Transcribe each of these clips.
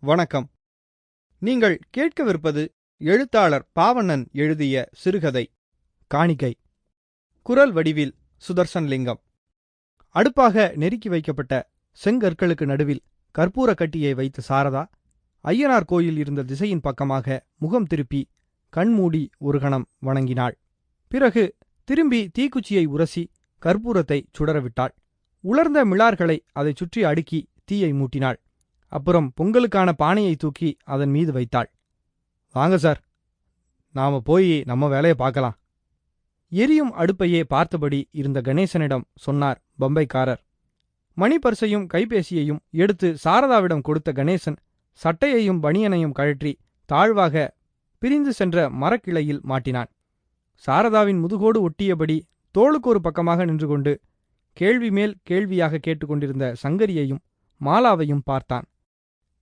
வணக்கம். நீங்கள் கேட்கவிருப்பது எழுத்தாளர் பாவண்ணன் எழுதிய சிறுகதை காணிக்கை. குரல் வடிவில் சுதர்சன் லிங்கம். அடுப்பாக நெருக்கி வைக்கப்பட்ட செங்கற்களுக்கு நடுவில் கற்பூர கட்டியை வைத்து சாரதா ஐயனார் கோயில் இருந்த திசையின் பக்கமாக முகம் திருப்பி கண்மூடி ஒரு கணம் வணங்கினாள். பிறகு திரும்பி தீக்குச்சியை உரசி கற்பூரத்தை சுடரவிட்டாள். உலர்ந்த மிளார்களை அதைச் சுற்றி அடுக்கி தீயை மூட்டினாள். அப்புறம் பொங்கலுக்கான பானையை தூக்கி அதன் மீது வைத்தாள். வாங்க சார். நாம போய் நம்ம வேலையை பார்க்கலாம். எரியும் அடுப்பையே பார்த்தபடி இருந்த கணேசனிடம் சொன்னார் பம்பைக்காரர். மணிப்பர்சையும் கைபேசியையும் எடுத்து சாரதாவிடம் கொடுத்த கணேசன் சட்டையையும் பனியனையும் கழற்றி தாழ்வாக பிரிந்து சென்ற மரக்கிளையில் மாட்டினான். சாரதாவின் முதுகோடு ஒட்டியபடி தோளுக்கு ஒரு பக்கமாக நின்று கொண்டு கேள்வி மேல் கேள்வியாக கேட்டுக்கொண்டிருந்த சங்கரியையும் மாலாவையும் பார்த்தான்.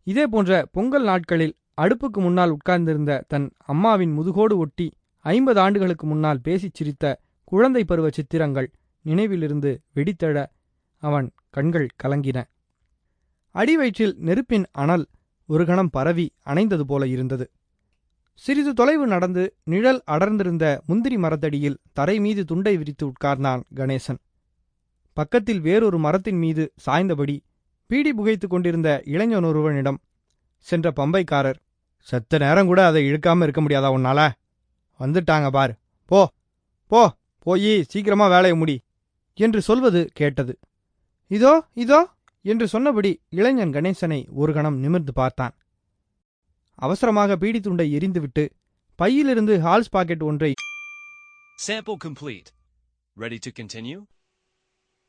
இதே போன்ற பொங்கல் நாட்களில் அடுப்புக்கு முன்னால் உட்கார்ந்திருந்த தன் அம்மாவின் முதுகோடு ஒட்டி ஐம்பது ஆண்டுகளுக்கு முன்னால் பேசிச் சிரித்த குழந்தை பருவ சித்திரங்கள் நினைவிலிருந்து வெடித்தெழ அவன் கண்கள் கலங்கின. அடிவயிற்றில் நெருப்பின் அனல் ஒரு கணம் பரவி அணைந்தது போல இருந்தது. சிறிது தொலைவு நடந்து நிழல் அடர்ந்திருந்த முந்திரி மரத்தடியில் தரை மீது துண்டை விரித்து உட்கார்ந்தான் கணேசன். பக்கத்தில் வேறொரு மரத்தின் மீது சாய்ந்தபடி பீடி புகைத்துக் கொண்டிருந்த இளைஞன் ஒருவனிடம் சென்ற பம்பைக்காரர் செத்த நேரம் கூட அதை இழுக்காம இருக்க முடியாதா உன்னால வந்துட்டாங்க பார் போ போ போய் சீக்கிரமா வேலையை முடி என்று சொல்வது கேட்டது இதோ இதோ என்று சொன்னபடி இளைஞன் கணேசனை ஒரு கணம் நிமிர்ந்து பார்த்தான் அவசரமாக பீடி துண்டை எரிந்துவிட்டு பையிலிருந்து ஹால்ஸ் பாக்கெட் ஒன்றை Sample complete. Ready to continue?